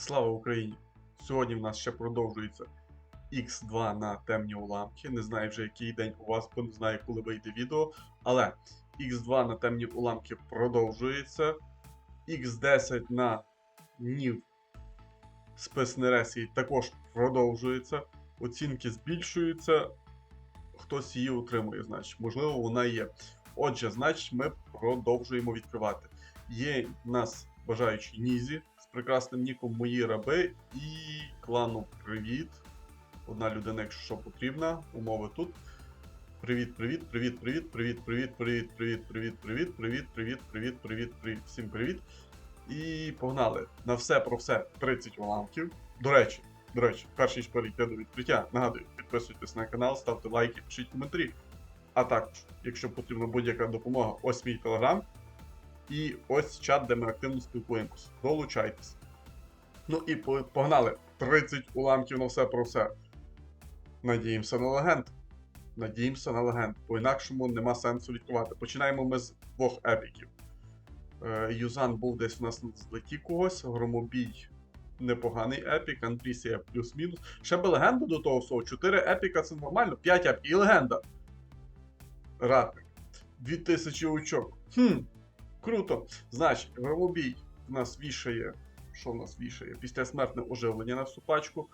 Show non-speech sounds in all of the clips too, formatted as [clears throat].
Слава Україні! Сьогодні в нас ще продовжується X2 на темні уламки. Не знаю вже який день у вас, бо не знаю, коли вийде відео. Але X2 на темні уламки продовжується. X10 на НІВ спецнересії також продовжується. Оцінки збільшуються. Хтось її отримує, значить, можливо, вона є. Отже, значить, ми продовжуємо відкривати. Є в нас бажаючі Нізі прекрасним ніком Мої раби і клану Привіт. Одна людина, якщо що потрібна, умови тут. Привіт, привіт, привіт, привіт, привіт, привіт, привіт, привіт, привіт, привіт, привіт, привіт, привіт, привіт, привіт, всім привіт. І погнали. На все про все 30 уламків. До речі, до речі, перш ніж перейти до відкриття, нагадую, підписуйтесь на канал, ставте лайки, пишіть коментарі. А також, якщо потрібна будь-яка допомога, ось мій телеграм. І ось чат, де ми активно спілкуємося. Долучайтесь. Ну і погнали. 30 уламків на все про все. Надіємося на легенд. Надіємося на легенд. По-інакшому нема сенсу відкривати. Починаємо ми з двох епіків. Е, Юзан був десь у нас на злеті когось, громобій непоганий епік, Андрісія плюс-мінус. Ще би легенда до того всього. 4 епіка це нормально, 5 епік і легенда. Ратник. 2000 очок. Хм, круто. Значить, громобій в нас вішає. Що в нас вішає? Після смертне оживлення на всю пачку.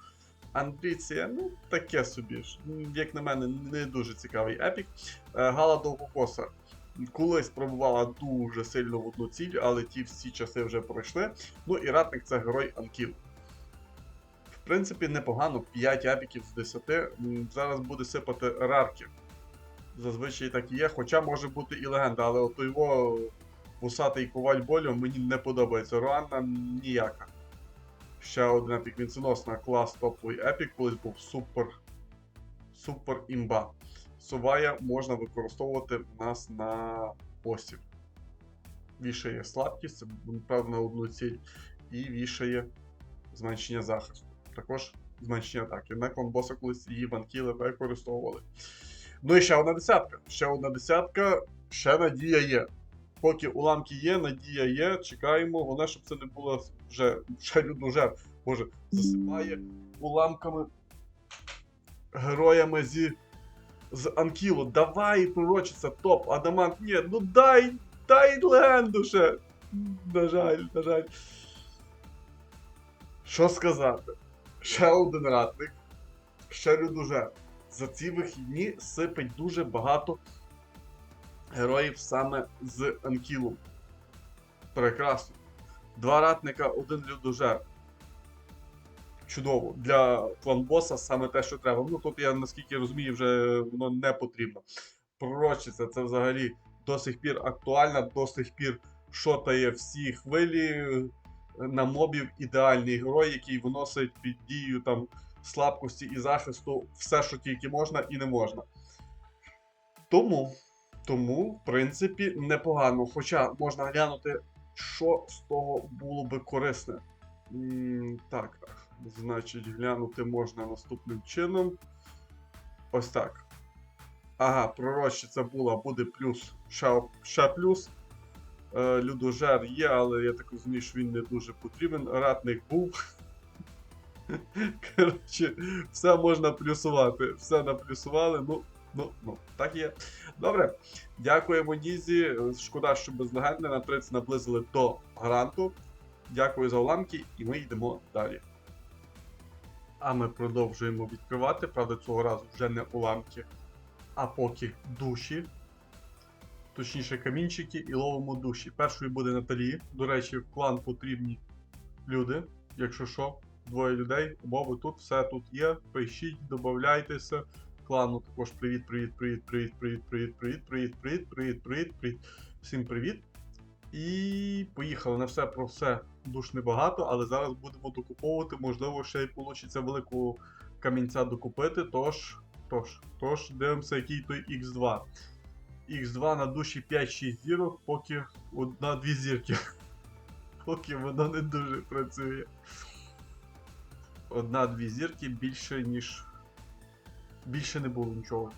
Андріція, ну таке собі ж. Як на мене, не дуже цікавий епік. Е, Гала Довгокоса колись пробувала дуже сильно в одну ціль, але ті всі часи вже пройшли. Ну і ратник це герой Анкіл. В принципі, непогано, 5 епіків з 10. Зараз буде сипати рарки. Зазвичай так і є, хоча може бути і легенда, але от його вусатий коваль болю мені не подобається. Руанна ніяка. Ще один епік вінценосна клас топовий епік, колись був супер. Супер імба. Сувая можна використовувати в нас на посів. Вішає слабкість, на одну ціль, і вішає зменшення захисту. Також зменшення атаки. На кланбоса колись її ванкіли використовували. Ну і ще одна десятка. Ще одна десятка, ще надія є. Поки уламки є, надія є, чекаємо. Головне, щоб це не було вже ще людожер. Боже, засипає уламками героями зі з Анкілу. Давай, пророчиться, топ, Адамант, ні, ну дай, дай легенду ще. На жаль, на жаль. Що сказати? Ще один ратник, ще людожер. За ці вихідні сипить дуже багато героїв саме з Анкілом. Прекрасно. Два ратника, один людожер. Чудово. Для кланбоса саме те, що треба. Ну тут я наскільки розумію, вже воно не потрібно. Пророчиця це взагалі до сих пір актуальна, до сих пір шотає всі хвилі на мобів ідеальний герой, який виносить під дію там слабкості і захисту все, що тільки можна і не можна. Тому, тому, в принципі, непогано. Хоча можна глянути, що з того було би корисне. Так, значить, глянути можна наступним чином. Ось так. Ага, пророщиця була, буде плюс, ще, ще плюс. Е, Людожер є, але я так розумію, що він не дуже потрібен. Ратник був. [laughs] Коротше, все можна плюсувати. Все наплюсували. Ну, ну, ну, так є. Добре. Дякуємо Нізі. Шкода, що без легенди на 30 наблизили до гаранту. Дякую за уламки, і ми йдемо далі. А ми продовжуємо відкривати. Правда, цього разу вже не уламки, а поки душі. Точніше, камінчики і ловимо душі. Першою буде Наталі. До речі, в клан потрібні люди. Якщо що, двоє людей, умови тут, все тут є. Пишіть, додавайтеся. Клану також привіт, привіт, привіт. Всім привіт. І поїхали на все про все душ небагато, але зараз будемо докуповувати. Можливо, ще й вийде великого камінця докупити. Тож, тож, тож, дивимося, який той X2. X2 на душі 5-6 зірок, поки одна-дві зірки. Поки воно не дуже працює. Одна-дві зірки більше, ніж. Більше не було нічого.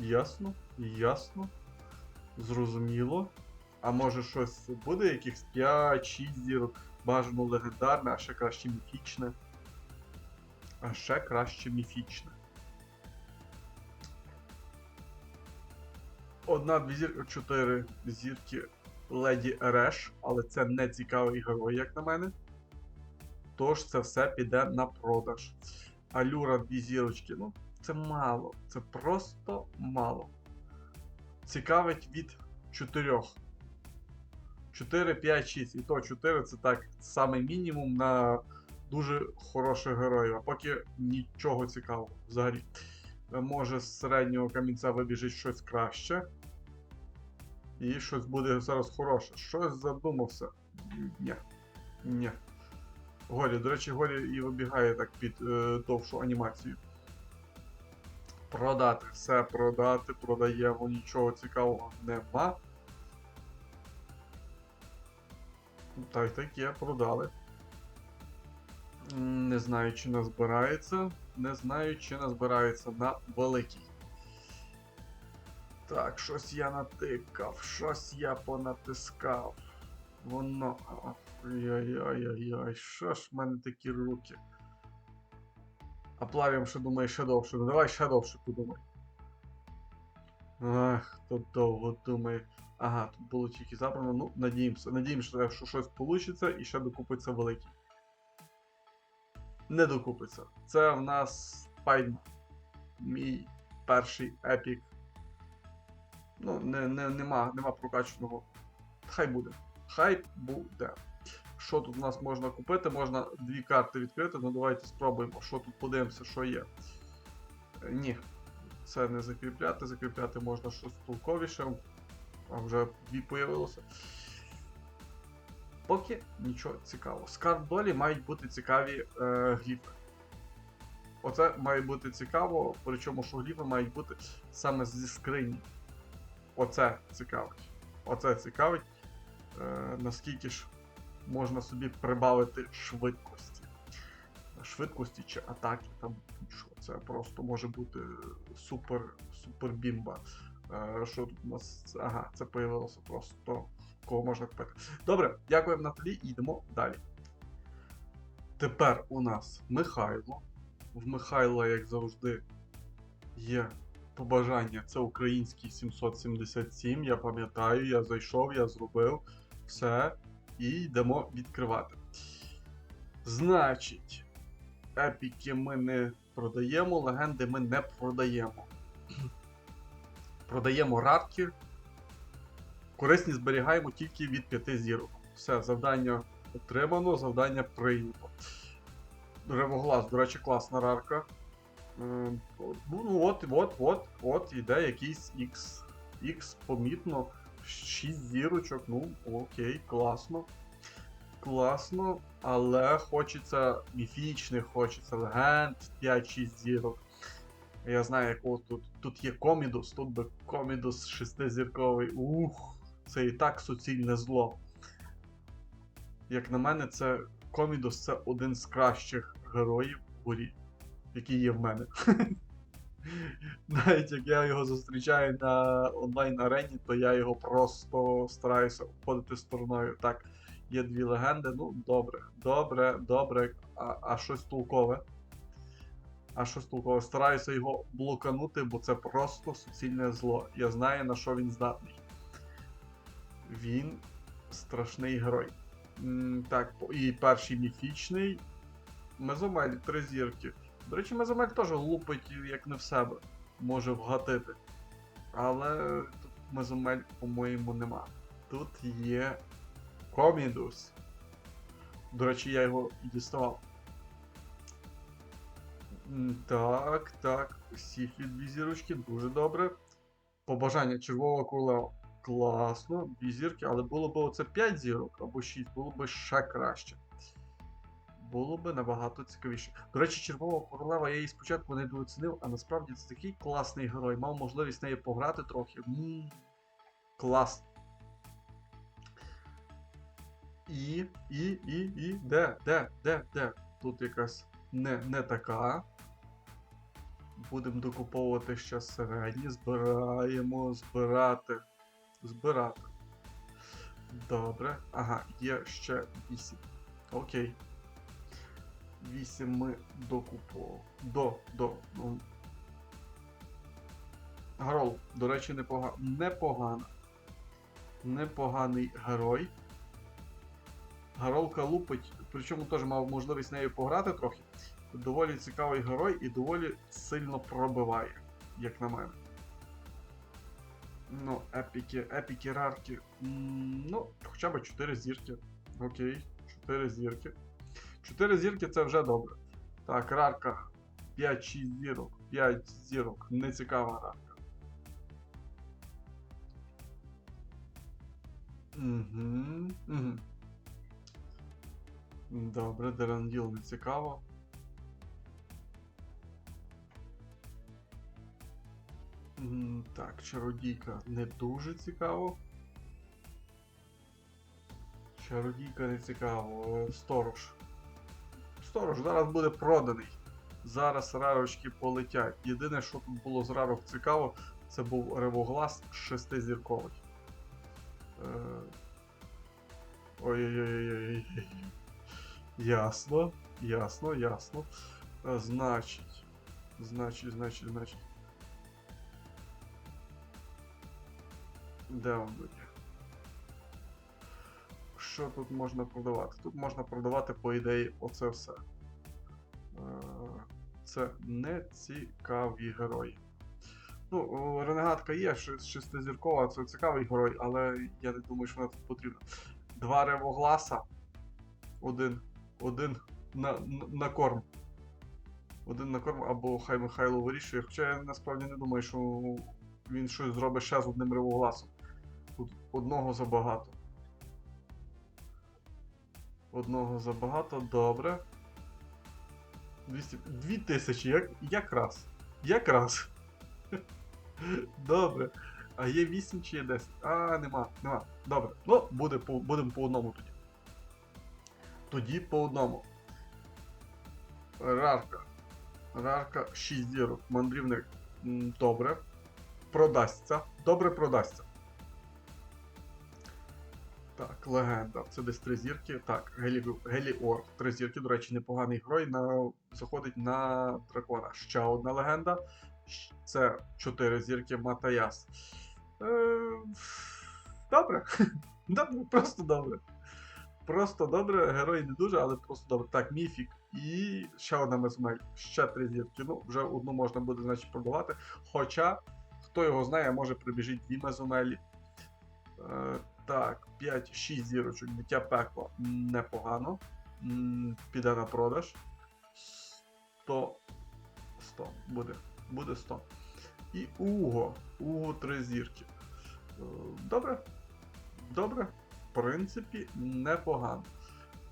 Ясно, ясно. Зрозуміло. А може щось буде, якихось 5-6 зірок. бажано легендарне, а ще краще міфічне. А ще краще міфічне. Одна, дві зірки, чотири зірки Леді Ереш, але це не цікавий герой, як на мене. Тож це все піде на продаж. Алюра дві зірочки. Ну, це мало. Це просто мало. Цікавить від 4. 4, 5, 6. І то 4 це так саме мінімум на дуже хороших героїв. А поки нічого цікавого взагалі. Е, Може з середнього камінця вибіжить щось краще. І щось буде зараз хороше. Щось задумався. Ні. Ні. Горі, до речі, Горі і вибігає так під е, довшу анімацію. Продати, все продати, продаємо, нічого цікавого нема. Та й таке, продали. Не знаю, чи назбирається. Не знаю, чи назбирається на великий. Так, щось я натикав, щось я понатискав. Воно. Ой-ой-ой-ой, що ж в мене такі руки? А плавім ще думає. Ну давай ще довше подумай. Ах, хто довго думає. Ага, тут було тільки забрано. Ну, надіємося. Надіємося, що щось вийде і ще докупиться великий. Не докупиться. Це в нас Спайдман. Мій перший епік. Ну, не, не, нема, нема прокачаного. Хай буде. Хай буде. Що тут у нас можна купити? Можна дві карти відкрити. Ну давайте спробуємо, що тут подивимося, що є. Е, Ні. Це не закріпляти. Закріпляти можна щось толковіше. А вже дві появилося. Поки нічого цікавого. З карт долі мають бути цікаві е, гліфи. Оце має бути цікаво, причому що гліфи мають бути саме зі скрині. Оце цікавить. Оце цікавить. Е, наскільки ж можна собі прибавити швидкості. Швидкості чи атаки, там що. Це просто може бути супер, супер бімба. Е, що тут у нас? Ага, це появилося просто. Кого можна купити. Добре, дякуємо Наталі йдемо далі. Тепер у нас Михайло. В Михайла, як завжди, є побажання. Це український 777. Я пам'ятаю, я зайшов, я зробив все. І йдемо відкривати. Значить, епіки ми не продаємо, легенди ми не продаємо. [clears throat] Продаємо рарки. Корисні зберігаємо тільки від 5 зірок. Все, завдання отримано, завдання прийнято. Ревоглас, до речі, класна рарка. Е, Ну, от, от, от, от, іде якийсь X. X помітно. 6 зірочок, ну, окей, класно. Класно, але хочеться міфічних, хочеться легенд 5-6 зірок. Я знаю, якого тут. Тут є комідус, тут би комідус шестизірковий. Ух, це і так суцільне зло. Як на мене, це комідус це один з кращих героїв в горі, який є в мене. [laughs] [laughs] Навіть як я його зустрічаю на онлайн-арені, то я його просто стараюся обходити стороною. Так, є дві легенди. Ну, добре, добре, добре. А, а щось толкове. А щось толкове. Стараюся його блоканути, бо це просто суцільне зло. Я знаю, на що він здатний. Він страшний герой. М, Так, і перший міфічний. Мезомель, три зірки. До речі, Мезомель теж лупить як не в себе. Може вгатити. Але тут Мезомель, по-моєму, нема. Тут є Комідус. До речі, я його і діставав. Так, так. Всіх від дві зірочки, дуже добре. Побажання червового королева. Класно, дві зірки, але було б оце 5 зірок або 6, було б ще краще. Було б набагато цікавіше. До речі, Червова королева я її спочатку недооцінив, а насправді це такий класний герой. Мав можливість нею пограти трохи. Ммм. Клас. І, і, і, і. Де, де, де, де? Тут якась не, не така. Будемо докуповувати ще середні. Збираємо, збирати. Збирати. Добре. Ага, є ще 8. Окей. 8 ми докуповували. До, до. Ну. Гарол, до речі, непога... непогано. Непоганий герой. Гаролка лупить, причому теж мав можливість нею пограти трохи. Доволі цікавий герой і доволі сильно пробиває, як на мене. Ну, епіки, епіки, рарки. Ну, хоча б 4 зірки. Окей, 4 зірки. 4 зірки це вже добре. Так, рарка. 5-6 зірок. 5 зірок. Нецікава рарка. Угу. Угу. Добре, Деранділ не цікаво. Так, чародійка не дуже цікаво. Чародійка не цікаво. Е, Сторож. Сторож зараз буде проданий. Зараз рарочки полетять. Єдине, що тут було з рарок цікаво, це був ревоглас шестизірковий. Ой-ой-ой. Ясно, ясно, ясно. Значить. Значить, значить, значить. Де він буде? Що тут можна продавати? Тут можна продавати, по ідеї, оце все. Е, Це не цікаві герої. Ну, Ренегатка є, шестизіркова, це цікавий герой, але я не думаю, що вона тут потрібна. Два ревогласа. Один. Один на, на, на корм. Один на корм, або хай Михайло вирішує. Хоча я насправді не думаю, що він щось зробить ще з одним ревогласом. Тут одного забагато. Одного забагато, добре. 200... 2000, як, якраз. Якраз. Добре. А є 8 чи є 10? А, нема, нема. Добре. Ну, буде по, будемо по одному тоді. Тоді по одному. Рарка. Рарка 6 зірок. Мандрівник. Добре. Продасться. Добре продасться. Так, легенда. Це десь три зірки. Так, Гелі... Три зірки, до речі, непоганий герой. На... Заходить на дракона. Ще одна легенда. Це 4 зірки Матаяс. Е... Добре. [laughs] Добре, просто добре. Просто добре, герой не дуже, але просто добре. Так, міфік. І ще одна мезмель. Ще три зірки. Ну, вже одну можна буде, значить, продавати. Хоча, хто його знає, може прибіжить дві мезомелі. Е, так, 5-6 зірочок, дитя пекла непогано. Піде на продаж. 100. 100 буде. Буде 100. І Уго. Уго 3 зірки. Е, Добре. Добре. В принципі, непогано.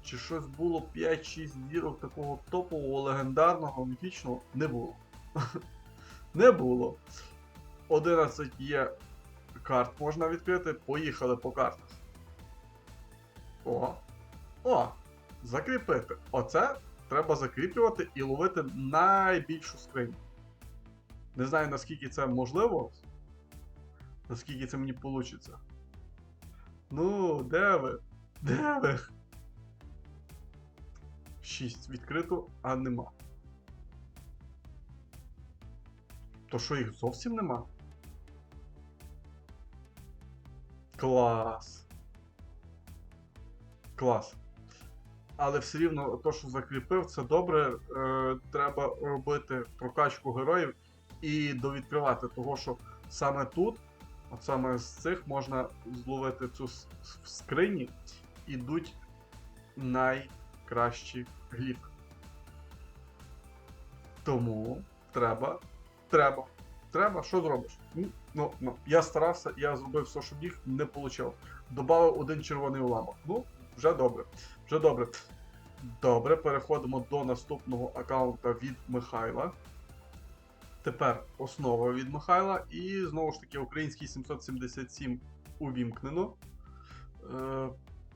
Чи щось було 5-6 зірок такого топового, легендарного, міфічного? Не було. [laughs] Не було. 11 є карт можна відкрити. Поїхали по картах. О! О! Закріпити. Оце треба закріплювати і ловити найбільшу скриню. Не знаю наскільки це можливо. Наскільки це мені вийде. Ну, де ви? Де ви? 6 відкрито, а нема. То що їх зовсім нема? Клас. Клас. Але все рівно, то, що закріпив, це добре. Е, треба робити прокачку героїв і довідкривати, того, що саме тут, от саме з цих, можна зловити цю в скрині, ідуть найкращі гліфи. Тому треба, треба, треба, що зробиш? Ну, ну, я старався, я зробив все, що міг, не вийшло. Добавив один червоний уламок. Ну, вже добре. Вже добре. Добре, переходимо до наступного аккаунта від Михайла. Тепер основа від Михайла. І знову ж таки, український 777 увімкнено. Е,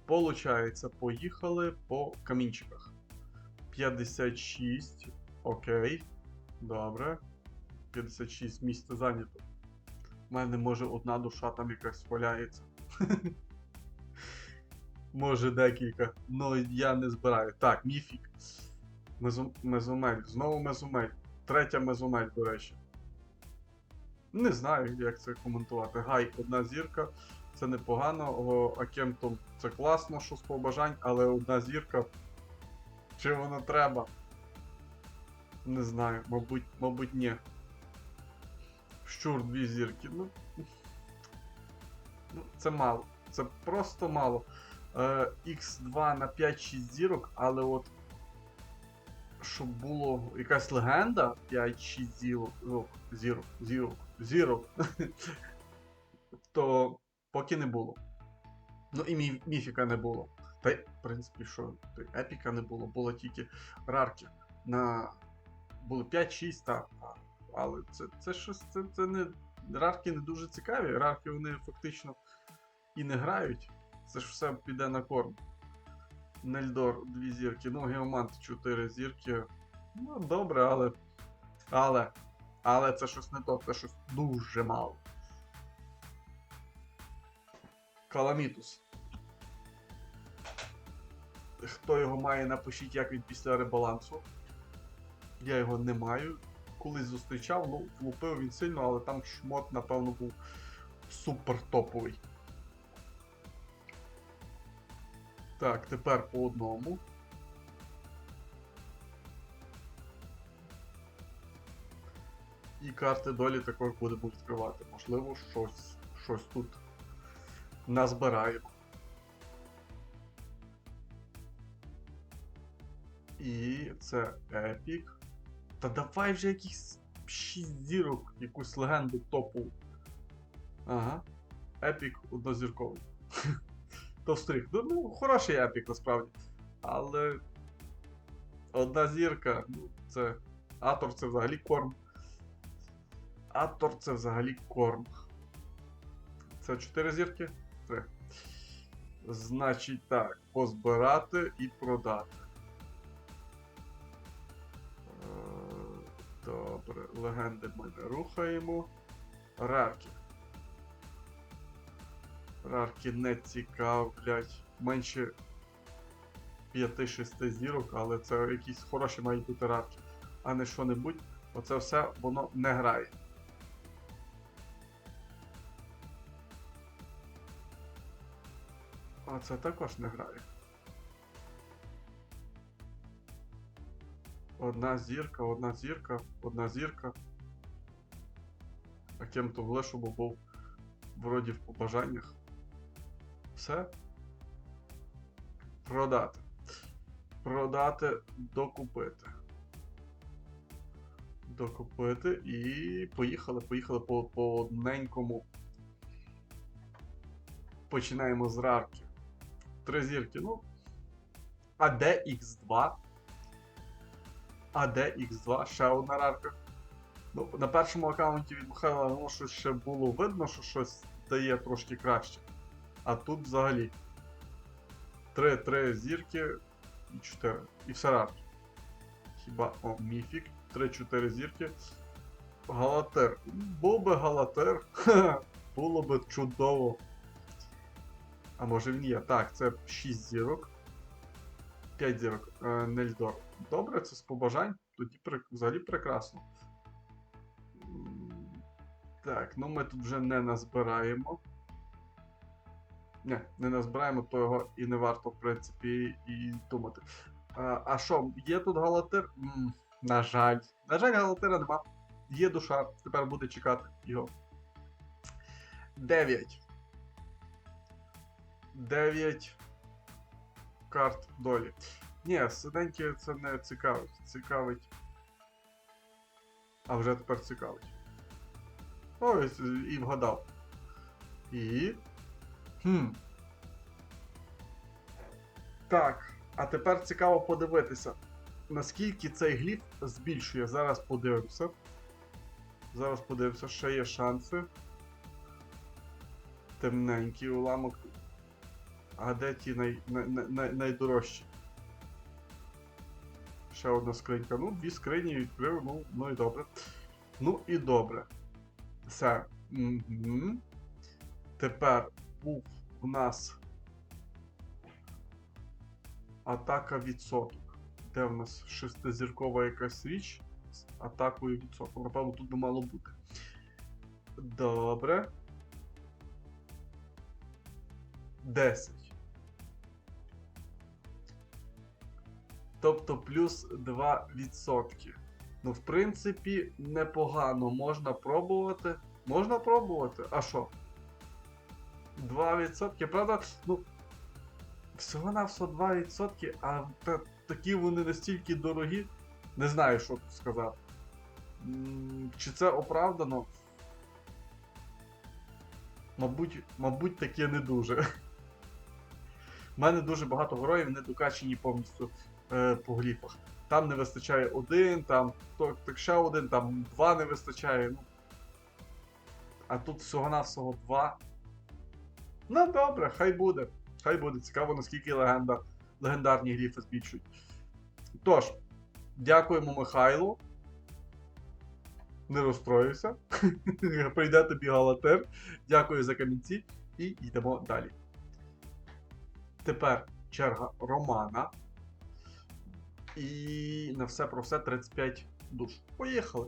Получається, поїхали по камінчиках. 56. Окей. Добре. 56 місця зайнято. У мене може одна душа там якась валяється. [laughs] Може декілька. Ну я не збираю. Так, міфік. Мезу... Мезомель. Знову мезомель. Третя мезомель, до речі. Не знаю, як це коментувати. Гай, одна зірка. Це непогано. Акемтом це класно, що з побажань, але одна зірка. Чи воно треба? Не знаю, мабуть, мабуть, ні. Щур дві зірки. Ну, ну це мало. Це просто мало. Е, X2 на 5-6 зірок, але от. Щоб було якась легенда 5-6 зірок, зірок, зірок, зірок, [laughs] то поки не було. Ну і мі- міфіка не було. Та й, в принципі, що, то епіка не було, було тільки рарки. На... Було 5-6, так. Але це, це щось, це, це не. Рарки не дуже цікаві. Рарки вони фактично і не грають. Це ж все піде на корм. Нельдор, дві зірки. Ну, Геомант 4 зірки. Ну, добре, але. Але. Але це щось не то, це щось дуже мало. Каламітус. Хто його має, напишіть, як він після ребалансу. Я його не маю. Колись зустрічав, ну, влупив він сильно, але там шмот, напевно, був супер топовий. Так, тепер по одному. І карти долі також будемо відкривати. Можливо, щось, щось тут назбираємо. І це епік. Та давай вже якісь 6 зірок, якусь легенду топу. Ага. Епік однозірковий. [laughs] Товстрих. Ну, ну, хороший епік насправді. Але. Одна зірка, ну, це. Атор це взагалі корм. Атор це взагалі корм. Це 4 зірки? 3. Значить так, позбирати і продати. Добре, легенди ми не рухаємо. Рарки. Рарки не цікавлять. Менше 5-6 зірок, але це якісь хороші мають бути рарки. А не що-небудь. Оце все воно не грає. А це також не грає. Одна зірка, одна зірка, одна зірка. А кем-то в Лешубу був вроді в побажаннях. Все. Продати. Продати, докупити. Докупити і поїхали, поїхали по по одненькому. Починаємо з рарки. Три зірки, ну. А де Х2? ADX2 ще одна рарка. Ну, На першому аккаунті від Михайла ну, щось ще було видно, що щось дає трошки краще. А тут взагалі 3-3 зірки і 4. І все рарки. Хіба о, міфік? 3-4 зірки. Галатер. Був би Галатер. [laughs] Було би чудово. А може він є? Так, це 6 зірок. 5 зірок. Е, Нельдор. Добре, це з побажань. Тоді взагалі прекрасно. Так, ну ми тут вже не назбираємо. Не, не назбираємо, то його і не варто, в принципі, і думати. А, а що, є тут галатир? М, на жаль. На жаль, галатира нема. Є душа, тепер буде чекати його. 9. 9 карт долі. Ні, сиденьки це не цікавить. Цікавить. А вже тепер цікавить. Ось і вгадав. І. Хм. Так. А тепер цікаво подивитися, наскільки цей гліф збільшує. Зараз подивимося. Зараз подивимося, ще є шанси. Темненький уламок. А де ті най, най, най, най, найдорожчі? Ще одна скринька. Ну, дві скрині відкрив, ну, ну і добре. Ну і добре. Все. Угу. Тепер був у нас Атака відсоток. Де в нас шестизіркова якась річ з атакою відсоток. Напевно, тут би мало бути. Добре. 10. Тобто плюс 2%. Ну, в принципі, непогано. Можна пробувати. Можна пробувати. А що? 2%. Правда, ну. Всього на все 2%, а та, такі вони настільки дорогі. Не знаю, що сказати. Чи це оправдано? Мабуть, мабуть, таке не дуже. [laughs] У мене дуже багато героїв не докачені повністю е, по гліфах. Там не вистачає один, там то, так ще один, там два не вистачає. Ну. А тут всього-навсього два. Ну добре, хай буде. Хай буде. Цікаво, наскільки легенда, легендарні гліфи збільшують. Тож, дякуємо Михайлу. Не розстроївся. [laughs] Прийде тобі галатер. Дякую за камінці. І йдемо далі. Тепер черга Романа. І на все про все 35 душ. Поїхали.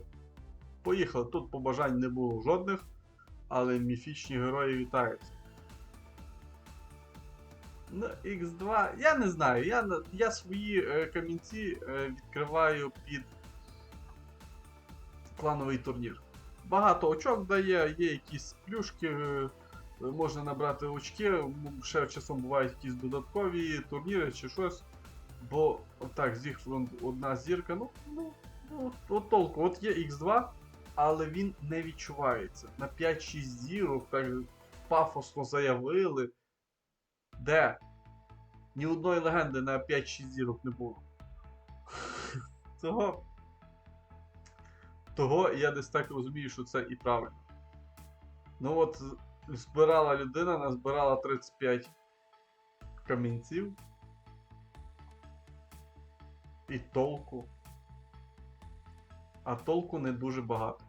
Поїхали. Тут побажань не було жодних, але міфічні герої вітаються. Ну, X2, я не знаю. Я, я свої е, камінці е, відкриваю під клановий турнір. Багато очок дає, є якісь плюшки, е, можна набрати очки, ще часом бувають якісь додаткові турніри чи щось. Бо отак, Зігфрунд одна зірка, ну, ну, ну от, от толку. От є X2, але він не відчувається. На 5-6 зірок так пафосно заявили. Де? Ні одної легенди на 5-6 зірок не було. [laughs] Того. Того я десь так розумію, що це і правильно. Ну от, збирала людина, назбирала 35 камінців. І толку. А толку не дуже багато.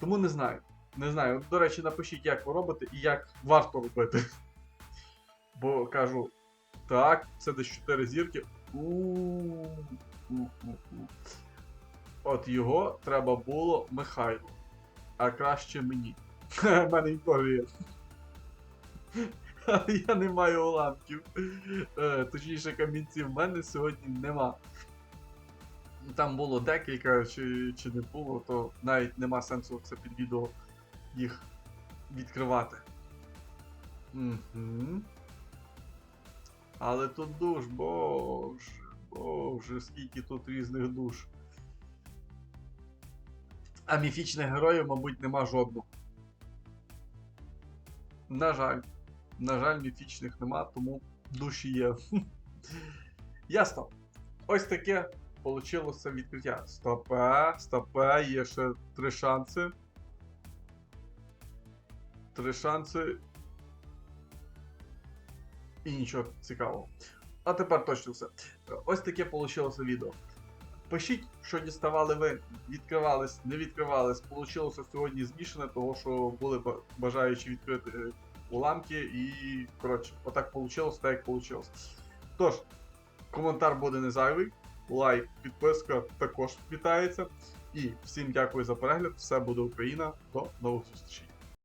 Тому не знаю. Не знаю. До речі, напишіть, як ви робите і як варто робити. Бо кажу, так, це десь 4 зірки. От його треба було Михайлу. А краще мені. [laughs] В мене і теж є. Але я не маю уламків. Е, Точніше, камінців в мене сьогодні нема. Там було декілька, чи, чи не було, то навіть нема сенсу це під відео їх відкривати. Угу. Але тут душ, боже, боже, скільки тут різних душ. А міфічних героїв, мабуть, нема жодного. На жаль. На жаль, міфічних нема, тому душі є. [laughs] Ясно. Ось таке получилося відкриття. Стопе, стопе, є ще три шанси. Три шанси. І нічого цікавого. А тепер точно все. Ось таке получилося відео. Пишіть, що діставали ви, відкривались, не відкривались. Получилося сьогодні змішане, того що були бажаючі відкрити уламки і, коротше, отак вийшло, так як вийшло. Тож, коментар буде не зайвий, лайк, підписка також вітається. І всім дякую за перегляд. Все буде Україна. До нових зустрічей.